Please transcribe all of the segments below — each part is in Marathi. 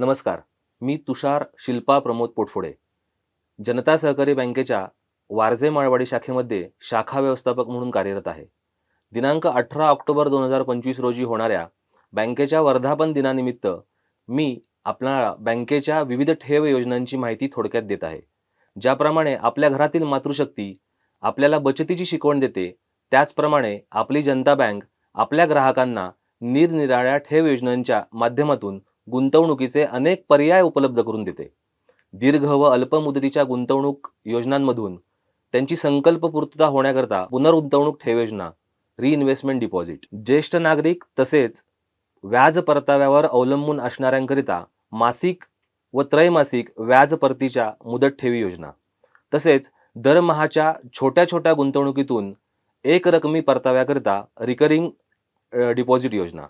नमस्कार मी तुषार शिल्पा प्रमोद पोटफोडे. जनता सहकारी बँकेच्या वारजे माळवाडी शाखेमध्ये शाखा व्यवस्थापक म्हणून कार्यरत आहे. दिनांक अठरा ऑक्टोबर दोन हजार पंचवीस रोजी होणाऱ्या बँकेच्या वर्धापन दिनानिमित्त मी आपल्याला बँकेच्या विविध ठेव योजनांची माहिती थोडक्यात देत आहे. ज्याप्रमाणे आपल्या घरातील मातृशक्ती आपल्याला बचतीची शिकवण देते त्याचप्रमाणे आपली जनता बँक आपल्या ग्राहकांना निरनिराळ्या ठेव योजनांच्या माध्यमातून गुंतवणुकीचे अनेक पर्याय उपलब्ध करून देते. दीर्घ व अल्प मुदतीच्या गुंतवणूक योजनांमधून त्यांची संकल्प पूर्तता होण्याकरता पुनर्गुंतवणूक ठेव योजना रिइन्व्हेस्टमेंट डिपॉझिट ज्येष्ठ नागरिक तसेच व्याज परताव्यावर अवलंबून असणाऱ्यांकरिता मासिक व त्रैमासिक व्याज परतीच्या मुदत ठेवी योजना. तसेच दरमहाच्या छोट्या छोट्या गुंतवणुकीतून एक रकमी परताव्याकरिता रिकरिंग डिपॉझिट योजना.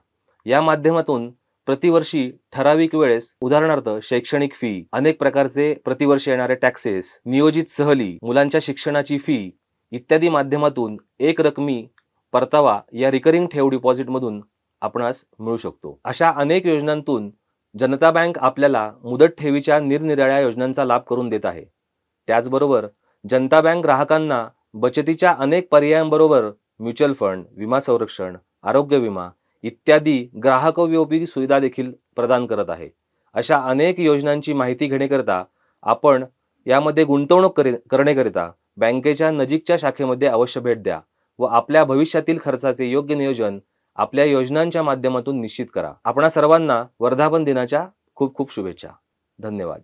या माध्यमातून प्रतिवर्षी ठराविक वेळेस उदाहरणार्थ शैक्षणिक फी अनेक प्रकारचे प्रतिवर्षी येणारे टॅक्सेस नियोजित सहली मुलांच्या शिक्षणाची फी इत्यादी माध्यमातून एक रकमी परतावा या रिकरिंग ठेव डिपॉझिटमधून आपणास मिळू शकतो. अशा अनेक योजनांतून जनता बँक आपल्याला मुदत ठेवीच्या निरनिराळ्या योजनांचा लाभ करून देत आहे. त्याचबरोबर जनता बँक ग्राहकांना बचतीच्या अनेक पर्यायांबरोबर म्युच्युअल फंड विमा संरक्षण आरोग्य विमा इत्यादी ग्राहकोपयोगी सुविधा देखील प्रदान करत आहे. अशा अनेक योजनांची माहिती घेण्याकरिता आपण यामध्ये गुंतवणूक करे करण्याकरिता बँकेच्या नजीकच्या शाखेमध्ये अवश्य भेट द्या व आपल्या भविष्यातील खर्चाचे योग्य नियोजन आपल्या योजनांच्या माध्यमातून निश्चित करा. आपणा सर्वांना वर्धापन दिनाच्या खूप खूप शुभेच्छा. धन्यवाद.